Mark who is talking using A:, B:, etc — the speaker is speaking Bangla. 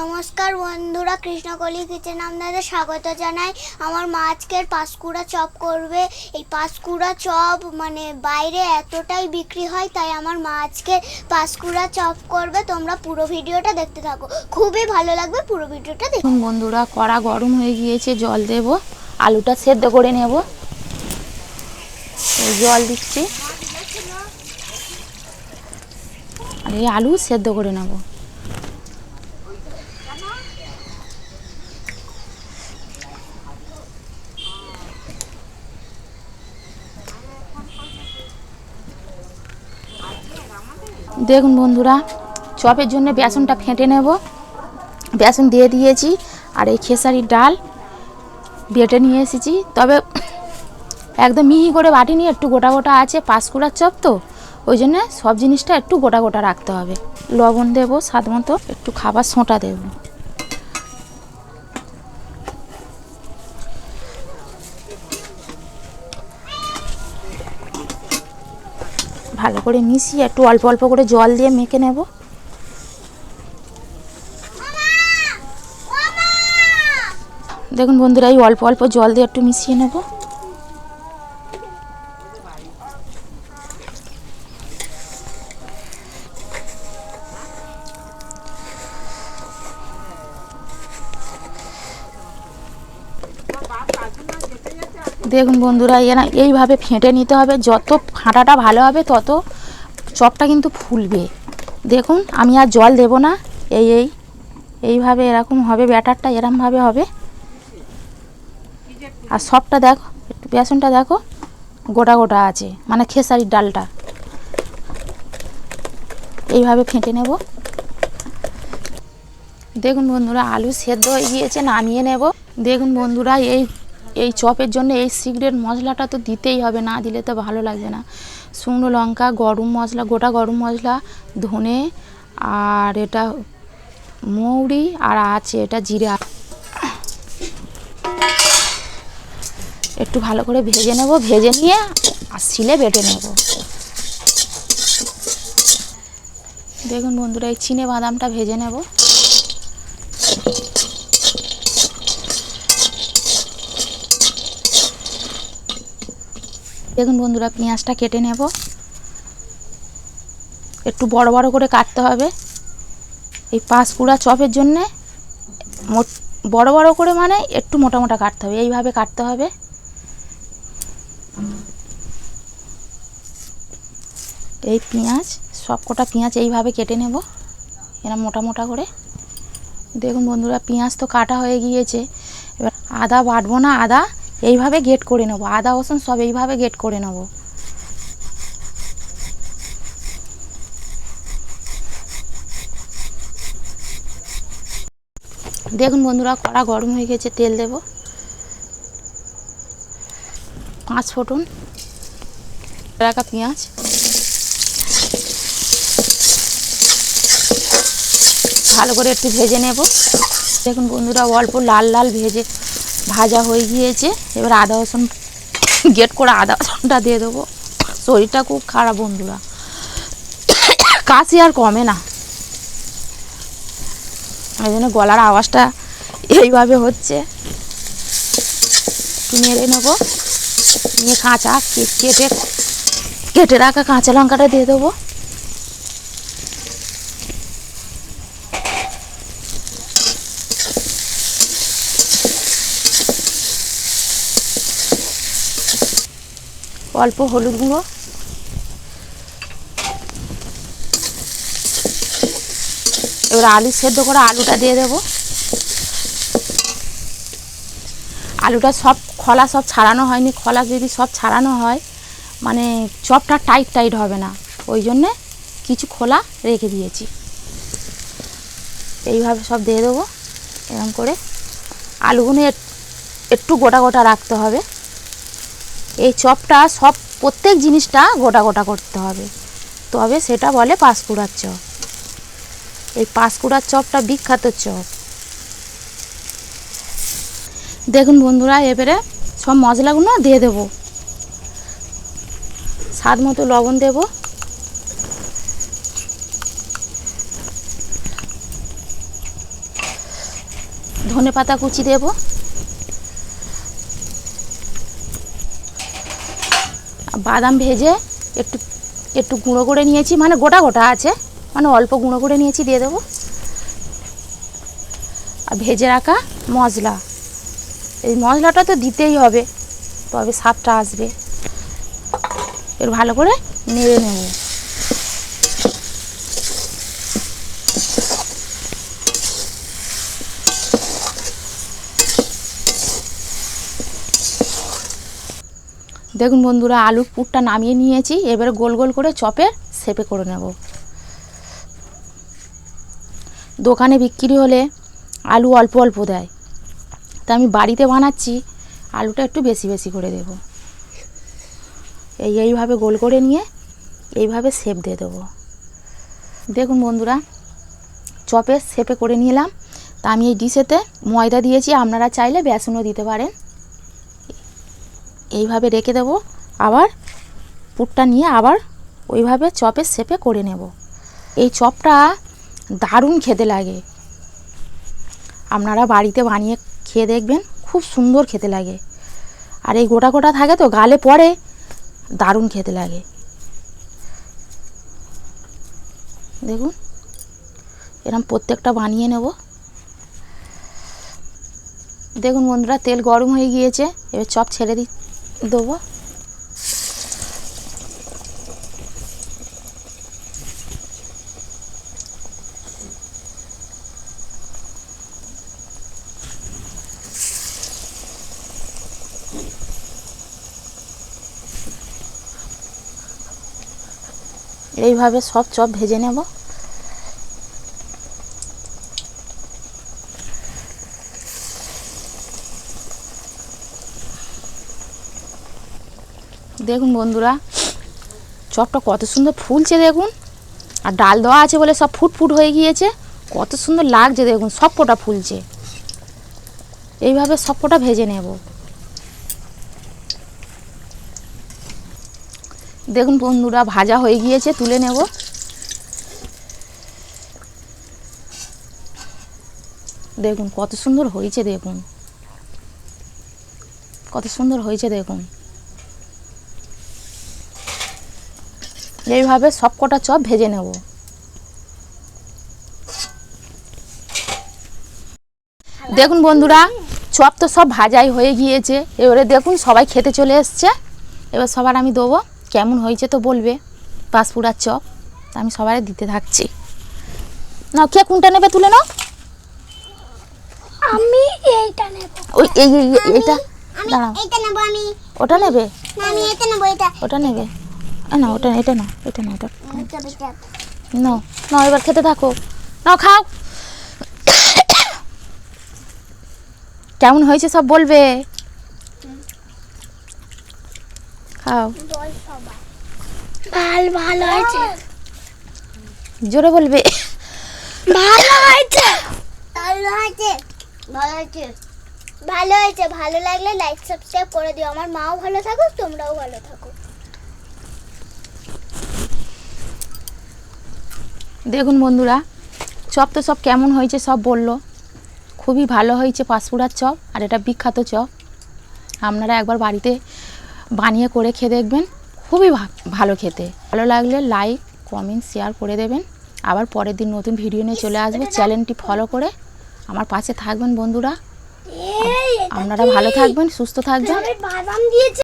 A: নমস্কার বন্ধুরা, কৃষ্ণকলি কিচেন আপনাদের স্বাগত জানাই। আমার মা আজকের পাঁশকুড়া চপ করবে। এই পাঁশকুড়া চপ মানে বাইরে এতটাই বিক্রি হয়, তাই আমার মা আজকে পাঁশকুড়া চপ করবে। তোমরা পুরো ভিডিওটা দেখতে থাকো। খুবই ভালো লাগবে পুরো ভিডিওটা দেখতে।
B: এখন বন্ধুরা, কড়া গরম হয়ে গিয়েছে, জল দেব। আলুটা সেদ্ধ করে নেব। জল দিচ্ছি। এই আলু সেদ্ধ করে নেব। দেখুন বন্ধুরা, চপের জন্য বেসনটা ফেটে নেব। বেসন দিয়ে দিয়েছি, আর এই খেসারির ডাল বেটে নিয়ে এসেছি। তবে একদম মিহি করে বাটি নিয়ে একটু গোটা গোটা আছে, পাঁশকুড়ার চপ তো, ওই জন্যে সব জিনিসটা একটু গোটা গোটা রাখতে হবে। লবণ দেবো স্বাদ মতো, একটু খাবার সোঁটা দেব। ভালো করে মিশিয়ে একটু অল্প অল্প করে জল দিয়ে মেখে নেব। দেখুন বন্ধুরা, এই অল্প অল্প জল দিয়ে একটু মিশিয়ে নেব। দেখুন বন্ধুরা, এরা এইভাবে ফেটে নিতে হবে। যত ফাঁটাটা ভালো হবে, তত চপটা কিন্তু ফুলবে। দেখুন, আমি আর জল দেব না। এই এই, এইভাবে এরকম হবে, ব্যাটারটা এরমভাবে হবে। আর সবটা দেখো, একটু বেসনটা দেখো, গোটা গোটা আছে মানে খেসারির ডালটা। এইভাবে ফেটে নেব। দেখুন বন্ধুরা, আলু সেদ্ধ হয়ে গিয়েছে, নামিয়ে নেব। দেখুন বন্ধুরা, এই এই চপের জন্য এই সিক্রেট মশলাটা তো দিতেই হবে, না দিলে তো ভালো লাগবে না। শুকনো লঙ্কা, গরম মশলা, গোটা গরম মশলা, ধনে, আর এটা মৌরি, আর আছে এটা জিরা একটু ভালো করে ভেজে নেব, ভেজে নিয়ে আর শিলে বেটে নেব। দেখুন বন্ধুরা, এই চিনে বাদামটা ভেজে নেব। দেখুন বন্ধুরা, পেঁয়াজটা কেটে নেব। একটু বড় বড় করে কাটতে হবে। এই পাঁশকুড়া চপের জন্যে বড় বড় করে মানে একটু মোটা মোটা কাটতে হবে, এইভাবে কাটতে হবে। এই পেঁয়াজ সব কটা পেঁয়াজ এইভাবে কেটে নেব এরা মোটা মোটা করে। দেখুন বন্ধুরা, পেঁয়াজ তো কাটা হয়ে গিয়েছে। এবার আদা বাটবো না, আদা এইভাবে গেট করে নেব। আদা, রসুন সব এইভাবে গেট করে নেব। দেখুন বন্ধুরা, কড়া গরম হয়ে গেছে, তেল দেব। পাঁচ ফোটন রাখা পেঁয়াজ। ভালো করে একটু ভেজে নেব। দেখুন বন্ধুরা, অল্প লাল লাল ভেজে ভাজা হয়ে গিয়েছে। এবার আদা রসুন গেট করে আদা রসুনটা দিয়ে দেবো। শরীরটা খুব খারাপ বন্ধুরা। কাশি আর কমে না। ওই জন্য গলার আওয়াজটা এইভাবে হচ্ছে। নেড়ে নেব। নিয়ে কাঁচা কেটে কেটে রাখা কাঁচা লঙ্কাটা দিয়ে দেবো। অল্প হলুদ গুঁড়ো। এবার আলু সেদ্ধ করে আলুটা দিয়ে দেব। আলুটা সব খলা সব ছাড়ানো হয়নি। খলা যদি সব ছাড়ানো হয় মানে চপটা টাইট টাইট হবে না। ওই জন্যে কিছু খোলা রেখে দিয়েছি। এইভাবে সব দিয়ে দেবো। এরকম করে আলুগুলো একটু গোটা গোটা রাখতে হবে। এই চপটা সব প্রত্যেক জিনিসটা গোটা গোটা করতে হবে। তবে সেটা বলে পাঁশকুড়ার চপ। এই পাঁশকুড়ার চপটা বিখ্যাত চপ। দেখুন বন্ধুরা, এবারে সব মশলাগুলো দিয়ে দেবো। স্বাদ মতো লবণ দেব। ধনে পাতা কুচি দেব। বাদাম ভেজে একটু একটু গুঁড়ো করে নিয়েছি। মানে গোটা গোটা আছে। মানে অল্প গুঁড়ো করে নিয়েছি, দিয়ে দেবো। আর ভেজে রাখা মশলা। এই মশলাটা তো দিতেই হবে, তবে স্বাদটা আসবে। এর ভালো করে নেড়ে নেব। দেখুন বন্ধুরা আলুর পুরটা নামিয়ে নিয়েছি, এবারে গোল গোল করে চপে সেপে করে নেব। দোকানে বিক্রি হলে আলু অল্প অল্প দেয়। তা আমি বাড়িতে বানাচ্ছি, আলুটা একটু বেশি বেশি করে দেব। এই এইভাবে গোল করে নিয়ে এইভাবে শেপ দিয়ে দেবো। দেখুন বন্ধুরা চপের শেপে করে নিলাম। তা আমি এই ডিশেতে ময়দা দিয়েছি, আপনারা চাইলে বেসনও দিতে পারেন। এইভাবে রেখে দেবো। আবার পুরটা নিয়ে আবার ওইভাবে চপের শেপে করে নেব। এই চপটা দারুণ খেতে লাগে। আপনারা বাড়িতে বানিয়ে খেয়ে দেখবেন, খুব সুন্দর খেতে লাগে। আর এই গোটা গোটা থাকে তো, গালে পড়ে, দারুণ খেতে লাগে। দেখুন, এরম প্রত্যেকটা বানিয়ে নেব। দেখুন বন্ধুরা, তেল গরম হয়ে গিয়েছে, এবার চপ ছেড়ে দি দেবো এইভাবে সব চপ ভেজে নেব। দেখুন বন্ধুরা, চপটা কত সুন্দর ফুলছে দেখুন, আর ডাল দেওয়া আছে বলে সব ফুট ফুট হয়ে গিয়েছে, কত সুন্দর লাগছে দেখুন, সব কটা ফুলছে। এইভাবে সব কটা ভেজে নেব। দেখুন বন্ধুরা, ভাজা হয়ে গিয়েছে, তুলে নেব। দেখুন কত সুন্দর হয়েছে দেখুন, কত সুন্দর হয়েছে দেখুন। এইভাবে সব কটা চপ ভেজে নেব। দেখুন বন্ধুরা চপ তো সব ভাজাই হয়ে গিয়েছে। এবারে দেখুন সবাই খেতে চলে এসছে। এবার সবার আমি দেবো কেমন হয়েছে তো বলবে। পাঁচপুরার চপ তা আমি সবাই দিতে থাকছি। না কে কোনটা নেবে তুলে নাও।
A: আমি এইটা নেব।
B: ওই এই এই এই- এইটা দাঁড়াও।
A: এইটা নেব আমি।
B: ওটা নেবে?
A: না আমি এটা নেব এটা
B: ওটা নেবে? না ওটা এটা না এটা না
A: এটা
B: নাও নাও এবার খেতে থাকো। নাও খাও। কেমন হয়েছে সব বলবে? খাও।
A: ভালো ভালো হয়েছে।
B: জোরে বলবে।
A: ভালো হয়েছে। ভালো হয়েছে। ভালো হয়েছে। ভালো হয়েছে। ভালো লাগলে লাইক সাবস্ক্রাইব করে দিও। আমার মাও ভালো থাকুক তোমরাও ভালো থাকো।
B: দেখুন বন্ধুরা চপ তো সব কেমন হয়েছে সব বলল। খুবই ভালো হয়েছে পাঁশকুড়ার চপ আর এটা বিখ্যাত চপ। আপনারা একবার বাড়িতে বানিয়ে করে খেয়ে দেখবেন খুবই ভা- ভালো খেতে। ভালো লাগলে লাইক কমেন্ট শেয়ার করে দেবেন। আবার পরের দিন নতুন ভিডিও নিয়ে চলে আসব। চ্যানেলটি ফলো করে আমার পাশে থাকবেন বন্ধুরা। আপনারা ভালো থাকবেন সুস্থ থাকবেন।
A: দিয়েছে।